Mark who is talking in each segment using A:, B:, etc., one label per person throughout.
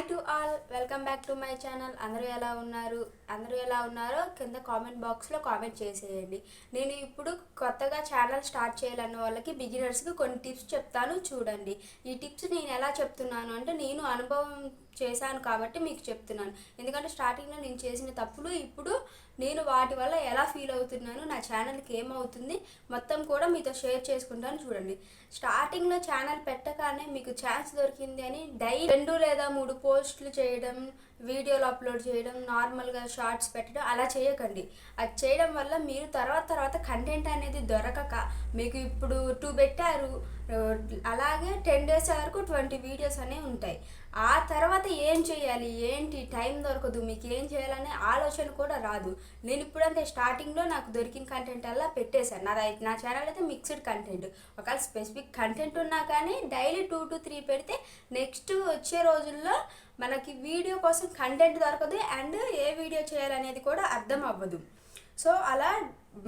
A: Hi to all welcome back to my channel అందరూ ఎలా ఉన్నారు? అందరూ ఎలా ఉన్నారో కింద కామెంట్ బాక్స్లో కామెంట్ చేసేయండి. నేను ఇప్పుడు కొత్తగా ఛానల్ స్టార్ట్ చేయాలన్న వాళ్ళకి బిగినర్స్కి కొన్ని టిప్స్ చెప్తాను చూడండి. ఈ టిప్స్ నేను ఎలా చెప్తున్నాను అంటే నేను అనుభవం చేశాను కాబట్టి మీకు చెప్తున్నాను. ఎందుకంటే స్టార్టింగ్లో నేను చేసిన తప్పులు ఇప్పుడు నేను వాటి వల్ల ఎలా ఫీల్ అవుతున్నాను నా ఛానల్కి ఏమవుతుంది మొత్తం కూడా మీతో షేర్ చేసుకుంటాను చూడండి. స్టార్టింగ్లో ఛానల్ పెట్టగానే మీకు ఛాన్స్ దొరికింది అని డై రెండు లేదా మూడు పోస్టులు చేయడం వీడియోలు అప్లోడ్ చేయడం నార్మల్గా షార్ట్స్ పెట్టడం అలా చేయకండి. అది చేయడం వల్ల మీరు తర్వాత తర్వాత కంటెంట్ అనేది దొరకక మీకు ఇప్పుడు టూ పెట్టారు అలాగే టెన్ డేస్ వరకు ట్వంటీ వీడియోస్ అనేవి ఉంటాయి. ఆ తర్వాత ఏం చేయాలి? ఏంటి? టైం దొరకదు. మీకు ఏం చేయాలనే ఆలోచన కూడా రాదు. నేను ఇప్పుడంతే స్టార్టింగ్లో నాకు దొరికిన కంటెంట్ అలా పెట్టేశాను. నా నా ఛానల్ అయితే మిక్స్డ్ కంటెంట్. ఒకవేళ స్పెసిఫిక్ కంటెంట్ ఉన్నా కానీ డైలీ టూ టు త్రీ పెడితే నెక్స్ట్ వచ్చే రోజుల్లో మనకి వీడియో కోసం కంటెంట్ దొరకదు అండ్ ఏ వీడియో చేయాలనేది కూడా అర్థం అవ్వదు. సో అలా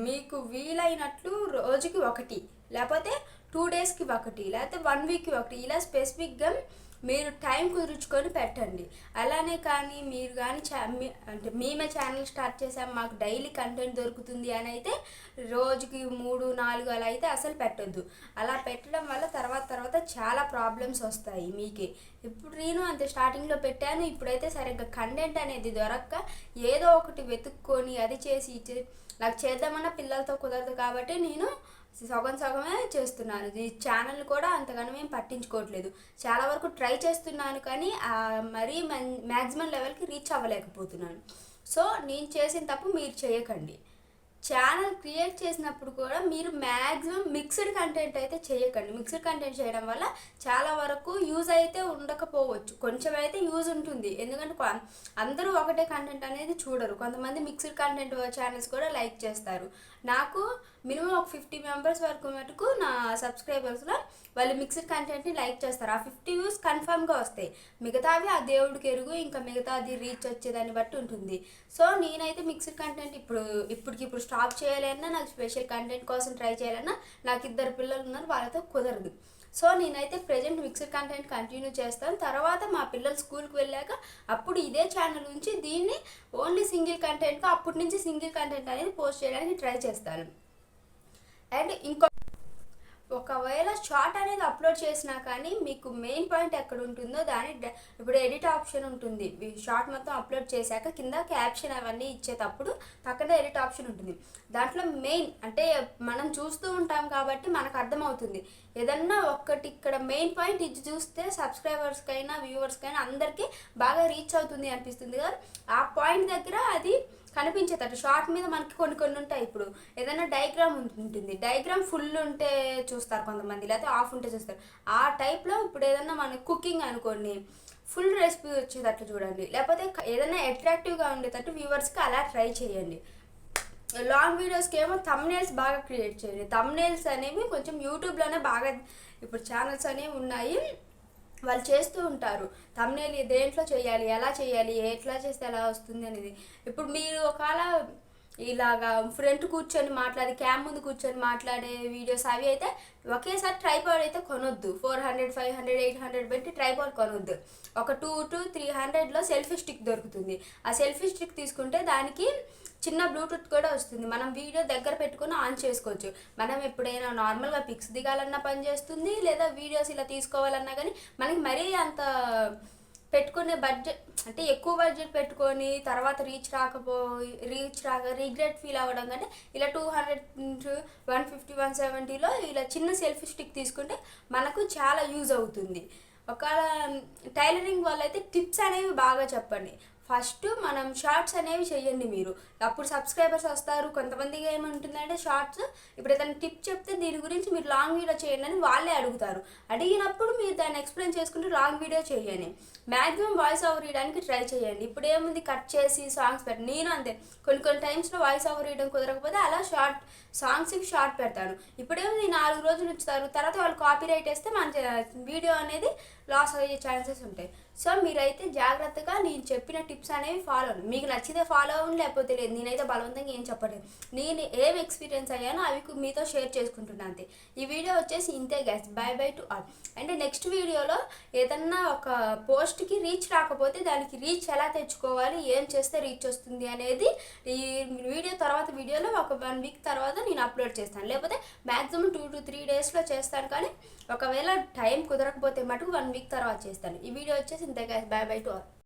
A: మీకు వీలైనట్లు రోజుకి ఒకటి లేకపోతే టూ డేస్కి ఒకటి లేకపోతే వన్ వీక్కి ఒకటి ఇలా స్పెసిఫిక్గా మీరు టైం కుదుర్చుకొని పెట్టండి. అలానే కానీ మీరు కానీ చా మీ- అంటే మేమే ఛానల్ స్టార్ట్ చేసాం మాకు డైలీ కంటెంట్ దొరుకుతుంది అని అయితే రోజుకి మూడు నాలుగు అలా అయితే అసలు పెట్టొద్దు. అలా పెట్టడం వల్ల తర్వాత తర్వాత చాలా ప్రాబ్లమ్స్ వస్తాయి మీకే. ఇప్పుడు నేను అంతే స్టార్టింగ్లో పెట్టాను ఇప్పుడైతే సరిగ్గా కంటెంట్ అనేది దొరక్క ఏదో ఒకటి వెతుక్కొని అది చేసి నాకు చేద్దామన్న పిల్లలతో కుదరదు కాబట్టి నేను సగం సగమే చేస్తున్నాను. ఈ ఛానల్ కూడా అంతగానో మేము పట్టించుకోవట్లేదు. చాలా వరకు ట్రై చేస్తున్నాను కానీ మరీ మ్యాక్సిమం లెవెల్కి రీచ్ అవ్వలేకపోతున్నాను. సో నేను చేసిన తప్పు మీరు చేయకండి. ఛానల్ క్రియేట్ చేసినప్పుడు కూడా మీరు మ్యాక్సిమం మిక్స్డ్ కంటెంట్ అయితే చేయకండి. మిక్స్డ్ కంటెంట్ చేయడం వల్ల చాలా వరకు యూజ్ అయితే ఉండకపోవచ్చు. కొంచెం అయితే యూజ్ ఉంటుంది. ఎందుకంటే అందరూ ఒకటే కంటెంట్ అనేది చూడరు. కొంతమంది మిక్స్డ్ కంటెంట్ ఛానల్స్ కూడా లైక్ చేస్తారు. నాకు మినిమం ఒక ఫిఫ్టీ మెంబర్స్ వరకు మటుకు నా సబ్స్క్రైబర్స్లో వాళ్ళు మిక్స్డ్ కంటెంట్ని లైక్ చేస్తారు. ఆ ఫిఫ్టీ వ్యూస్ కన్ఫర్మ్గా వస్తాయి. మిగతావి ఆ దేవుడికి ఎరుగు ఇంకా మిగతాది రీచ్ వచ్చేదాన్ని బట్టి ఉంటుంది. సో నేనైతే మిక్స్డ్ కంటెంట్ ఇప్పుడు ఇప్పటికి ఇప్పుడు స్టాప్ చేయాలన్నా నాకు స్పెషల్ కంటెంట్ కోసం ట్రై చేయాలన్నా నాకు ఇద్దరు పిల్లలు ఉన్నారు వాళ్ళతో కుదరదు. సో నేనైతే ప్రజెంట్ మిక్స్డ్ కంటెంట్ కంటిన్యూ చేస్తాను. తర్వాత మా పిల్లలు స్కూల్కి వెళ్ళాక అప్పుడు ఇదే ఛానల్ నుంచి దీన్ని ఓన్లీ సింగిల్ కంటెంట్గా అప్పటి నుంచి సింగిల్ కంటెంట్ అనేది పోస్ట్ చేయడానికి ట్రై చేస్తాను. అండ్ ఇంకో షార్ట్ అనేది అప్లోడ్ చేసినా కానీ మీకు మెయిన్ పాయింట్ ఎక్కడ ఉంటుందో దాని ఇప్పుడు ఎడిట్ ఆప్షన్ ఉంటుంది. షార్ట్ మొత్తం అప్లోడ్ చేశాక కింద క్యాప్షన్ అవన్నీ ఇచ్చేటప్పుడు పక్కన ఎడిట్ ఆప్షన్ ఉంటుంది. దాంట్లో మెయిన్ అంటే మనం చూస్తూ ఉంటాం కాబట్టి మనకు అర్థమవుతుంది. ఏదన్నా ఒక్కటి ఇక్కడ మెయిన్ పాయింట్ ఇది చూస్తే సబ్స్క్రైబర్స్కైనా వ్యూవర్స్కైనా అందరికీ బాగా రీచ్ అవుతుంది అనిపిస్తుంది కదా. ఆ పాయింట్ దగ్గర అది కనిపించేటట్టు. షార్ట్ మీద మనకి కొన్ని కొన్ని ఉంటాయి ఇప్పుడు. ఏదైనా డయాగ్రామ్ ఉంటుంది. డయాగ్రామ్ ఫుల్ ఉంటే చూస్తారు కొంతమంది. లేకపోతే ఆఫ్ ఉంటే చూస్తారు. ఆ టైప్లో ఇప్పుడు ఏదైనా మన కుకింగ్ అనుకోండి ఫుల్ రెసిపీ వచ్చేటట్లు చూడండి. లేకపోతే ఏదైనా అట్రాక్టివ్గా ఉండేటట్టు వ్యూవర్స్కి అలా ట్రై చేయండి. లాంగ్ వీడియోస్కి ఏమో తమ్నేల్స్ బాగా క్రియేట్ చేయండి. తమ్నేల్స్ అనేవి కొంచెం యూట్యూబ్లోనే బాగా ఇప్పుడు ఛానల్స్ అనేవి ఉన్నాయి. వాళ్ళు చేస్తూ ఉంటారు. తమ్నేలు దేంట్లో చేయాలి? ఎలా చేయాలి? ఎట్లా చేస్తే ఎలా వస్తుంది అనేది. ఇప్పుడు మీరు ఒకవేళ ఇలాగా ఫ్రంట్ కూర్చొని మాట్లాడి క్యామ్ ముందు కూర్చొని మాట్లాడే వీడియోస్ అవి అయితే ఒకేసారి ట్రైపాడ్ అయితే కొనొద్దు. Four hundred five hundred eight hundred పెట్టి ట్రైపాడ్ కొనొద్దు. ఒక టూ టు త్రీ హండ్రెడ్లో సెల్ఫీ స్టిక్ దొరుకుతుంది. ఆ సెల్ఫీ స్టిక్ తీసుకుంటే దానికి చిన్న బ్లూటూత్ కూడా వస్తుంది. మనం వీడియో దగ్గర పెట్టుకొని ఆన్ చేసుకోవచ్చు. మనం ఎప్పుడైనా నార్మల్గా పిక్స్ దిగాలన్నా పనిచేస్తుంది లేదా వీడియోస్ ఇలా తీసుకోవాలన్నా కానీ మనకి మరీ అంత పెట్టుకునే బడ్జెట్ అంటే ఎక్కువ బడ్జెట్ పెట్టుకొని తర్వాత రీచ్ రాకపోయి రీచ్ రాక రిగ్రెట్ ఫీల్ అవ్వడం కంటే ఇలా two hundred one fifty one సెవెంటీలో ఇలా చిన్న సెల్ఫీ స్టిక్ తీసుకుంటే మనకు చాలా యూజ్ అవుతుంది. ఒకవేళ టైలరింగ్ వాళ్ళైతే టిప్స్ అనేవి బాగా చెప్పండి. ఫస్ట్ మనం షార్ట్స్ అనేవి చేయండి మీరు. అప్పుడు సబ్స్క్రైబర్స్ వస్తారు. కొంతమందికి ఏమంటుందంటే షార్ట్స్ ఇప్పుడు ఏదైనా టిప్ చెప్తే దీని గురించి మీరు లాంగ్ వీడియో చేయండి అని వాళ్ళే అడుగుతారు. అడిగినప్పుడు మీరు దాన్ని ఎక్స్ప్లెయిన్ చేసుకుంటూ లాంగ్ వీడియో చేయండి. మ్యాక్సిమం వాయిస్ ఓవర్ ఇవ్వడానికి ట్రై చేయండి. ఇప్పుడు ఏముంది? కట్ చేసి సాంగ్స్ పెట్టి నేను అంతే. కొన్ని కొన్ని టైమ్స్లో వాయిస్ ఓవర్ ఇవ్వడం కుదరకపోతే అలా షార్ట్ సాంగ్స్కి షార్ట్ పెడతాను. ఇప్పుడేముంది నాలుగు రోజులు ఉంచుతారు. తర్వాత వాళ్ళు కాపీ రైట్ వేస్తే మన వీడియో అనేది లాస్ అయ్యే ఛాన్సెస్ ఉంటాయి. సో మీరైతే జాగ్రత్తగా నేను చెప్పిన టిప్స్ అనేవి ఫాలో అవ్వండి. మీకు నచ్చితే ఫాలో అవ్వండి లేకపోతే లేదు నేనైతే బలవంతంగా ఏం చెప్పలేదు నేను ఏం ఎక్స్పీరియన్స్ అయ్యానో అవి మీతో షేర్ చేసుకుంటున్నాను అంతే. ఈ వీడియో వచ్చేసి ఇంతే guys bye bye to all అంటే నెక్స్ట్ వీడియోలో ఏదన్నా ఒక పోస్ట్కి రీచ్ రాకపోతే దానికి రీచ్ ఎలా తెచ్చుకోవాలి ఏం చేస్తే రీచ్ వస్తుంది అనేది ఈ వీడియో తర్వాత వీడియోలో ఒక వన్ వీక్ తర్వాత నేను అప్లోడ్ చేస్తాను. లేకపోతే మ్యాక్సిమం టూ టు త్రీ డేస్లో చేస్తాను కానీ ఒకవేళ టైం కుదరకపోతే మటుకు వన్ వీక్ తర్వాత చేస్తాను. ఈ వీడియో వచ్చేసి ఇంతే guys bye bye to all